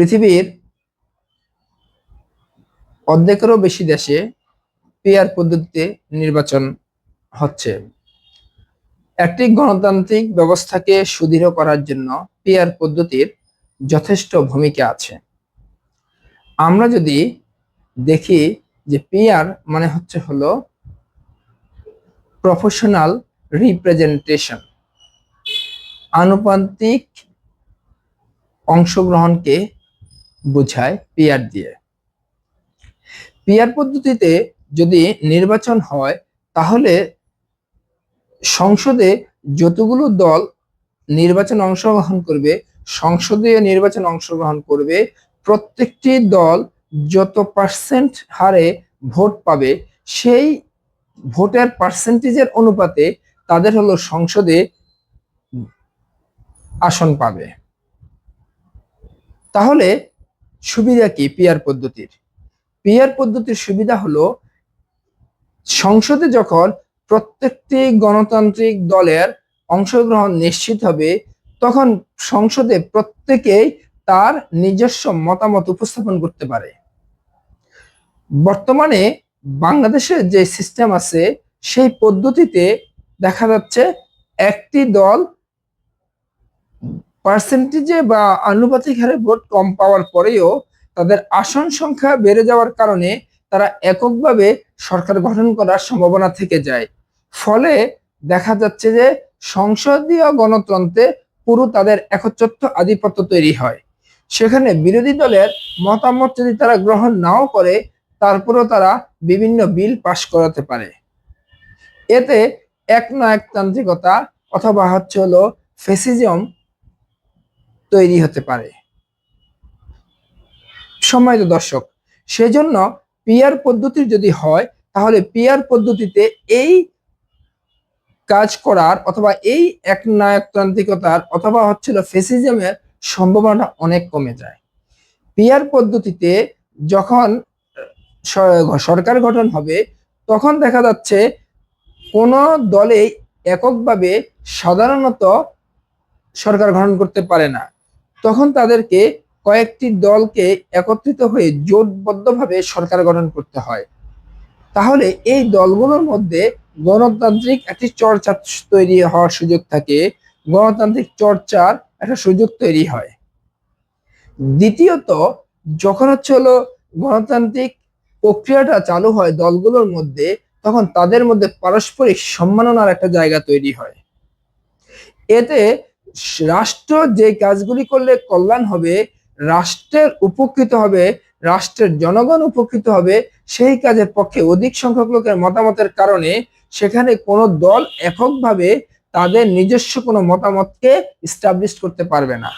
পৃথিবীর অর্ধেকেরও বেশি দেশে পেয়ার পদ্ধতিতে নির্বাচন হচ্ছে। একটি গণতান্ত্রিক ব্যবস্থাকে সুদৃঢ় করার জন্য পেয়ার পদ্ধতির যথেষ্ট ভূমিকা আছে। আমরা যদি দেখি যে পেয়ার মানে হচ্ছে হলো প্রফেশনাল রিপ্রেজেন্টেশন আনুপান্তিক অংশগ্রহণকে বোঝায় পিয়ার দিয়ে। পিয়ার পদ্ধতিতে যদি নির্বাচন হয়, তাহলে সংসদে যতগুলো দল নির্বাচন অংশগ্রহণ করবে, সংসদীয় নির্বাচন অংশগ্রহণ করবে, প্রত্যেকটি দল যত পার্সেন্ট হারে ভোট পাবে, সেই ভোটের পার্সেন্টেজের অনুপাতে তাদের হলো সংসদে আসন পাবে। তাহলে সুবিধা কি? পিয়ার পদ্ধতির। পিয়ার পদ্ধতির সুবিধা হলো, সংসদে যখন প্রত্যেকটি গণতান্ত্রিক দলের অংশগ্রহণ নিশ্চিত হবে, তখন সংসদে প্রত্যেকেই তার নিজস্ব মতামত উপস্থাপন করতে পারে। বর্তমানে বাংলাদেশের যে সিস্টেম আছে, সেই পদ্ধতিতে দেখা যাচ্ছে একটি দল পার্সেন্টেজে বা আনুপাতিক হারে ভোট কম পাওয়ার পরেও তাদের আসন সংখ্যা বেড়ে যাওয়ার কারণে তারা এককভাবে সরকার গঠন করার সম্ভাবনা থেকে যায়। ফলে দেখা যাচ্ছে যে সংসদীয় গণতন্ত্রে পুরো তাদের একচ্ছত্র আধিপত্য তৈরি হয়। সেখানে বিরোধী দলের মতামত যদি তারা গ্রহণ নাও করে, তারপরেও তারা বিভিন্ন বিল পাশ করাতে পারে। এতে এক না একতান্ত্রিকতা অথবা হচ্ছে হলো ফেসিজম তৈরি হতে পারে। সম্মানিত দর্শক, সেজন্য পিয়ার পদ্ধতির যদি হয়, তাহলে পিয়ার পদ্ধতিতে এই কাজ করার অথবা এই এক নায়কতান্ত্রিকতার অথবা হচ্ছিল ফেসিজমের সম্ভাবনা অনেক কমে যায়। পিয়ার পদ্ধতিতে যখন সরকার গঠন হবে, তখন দেখা যাচ্ছে কোন দলেই এককভাবে সাধারণত সরকার গঠন করতে পারে না। তখন তাদেরকে কয়েকটি দলকে একত্রিত হয়ে জোটবদ্ধভাবে সরকার গঠন করতে হয়। তাহলে এই দলগুলোর মধ্যে গণতান্ত্রিক একটি চর্চা তৈরি হওয়ার সুযোগ থাকে। গণতান্ত্রিক চর্চার একটা সুযোগ তৈরি হয়। দ্বিতীয়ত, যখন হচ্ছে হলো গণতান্ত্রিক প্রক্রিয়াটা চালু হয় দলগুলোর মধ্যে, তখন তাদের মধ্যে পারস্পরিক সম্মাননার একটা জায়গা তৈরি হয়। এতে রাষ্ট্র যে কাজগুলি করলে কল্যাণ হবে, রাষ্ট্রের উপকৃত হবে, রাষ্ট্রের জনগণ উপকৃত হবে, সেই কাজের পক্ষে অধিক সংখ্যক লোকের মতামতের কারণে সেখানে কোনো দল এককভাবে তাদের নিজস্ব কোনো মতামতকে স্টাবলিশ করতে পারবে না।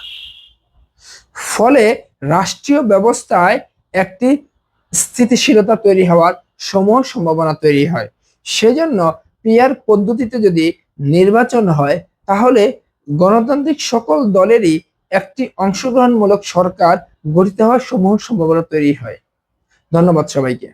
ফলে রাষ্ট্রীয় ব্যবস্থায় একটি স্থিতিশীলতা তৈরি হওয়ার সমূহ সম্ভাবনা তৈরি হয়। সেজন্য পিয়ার পদ্ধতিতে যদি নির্বাচন হয়, তাহলে গণতান্ত্রিক সকল দলেরই একটি অংশগ্রহণমূলক সরকার গঠিত হওয়ার সমূহ সম্ভাবনা তৈরি হয়। ধন্যবাদ সবাইকে।